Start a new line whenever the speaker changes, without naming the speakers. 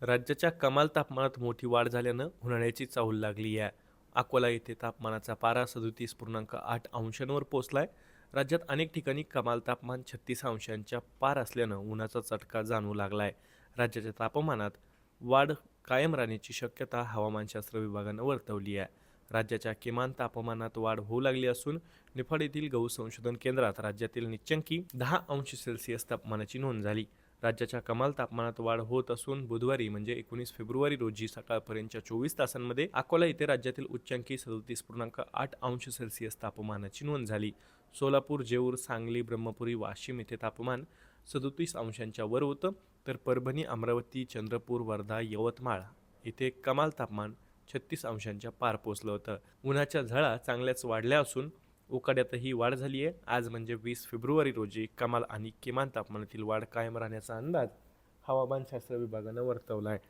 राज्याच्या कमाल तापमानात मोठी वाढ झाल्यानं उन्हाळ्याची चाहूल लागली आहे. अकोला येथे तापमानाचा पारा सदोतीस पूर्णांक आठ अंशांवर पोहोचलाय. राज्यात अनेक ठिकाणी कमाल तापमान छत्तीस अंशांच्या पार असल्यानं उन्हाचा चटका जाणवू लागलाय. राज्याच्या तापमानात वाढ कायम राहण्याची शक्यता हवामानशास्त्र विभागानं वर्तवली आहे. राज्याच्या किमान तापमानात वाढ होऊ लागली असून निफाड येथील गहू संशोधन केंद्रात राज्यातील निच्चंकी दहा अंश सेल्सिअस तापमानाची नोंद झाली. राज्याच्या कमाल तापमानात वाढ होत असून बुधवारी म्हणजे एकोणीस फेब्रुवारी रोजी सकाळपर्यंतच्या चोवीस तासांमध्ये अकोला येथे राज्यातील उच्चांकी सदोतीस पूर्णांक आठ अंश सेल्सिअस तापमानाची नोंद झाली. सोलापूर जेऊर सांगली ब्रह्मपुरी वाशिम येथे तापमान सदोतीस अंशांच्या वर होतं. तर परभणी अमरावती चंद्रपूर वर्धा यवतमाळ येथे कमाल तापमान छत्तीस अंशांच्या पार पोचलं होतं. उन्हाच्या झळा चांगल्याच वाढल्या असून उकाड्यातही वाढ झाली आहे. आज म्हणजे वीस फेब्रुवारी रोजी कमाल आणि किमान तापमानातील वाढ कायम राहण्याचा अंदाज हवामानशास्त्र विभागानं वर्तवला आहे.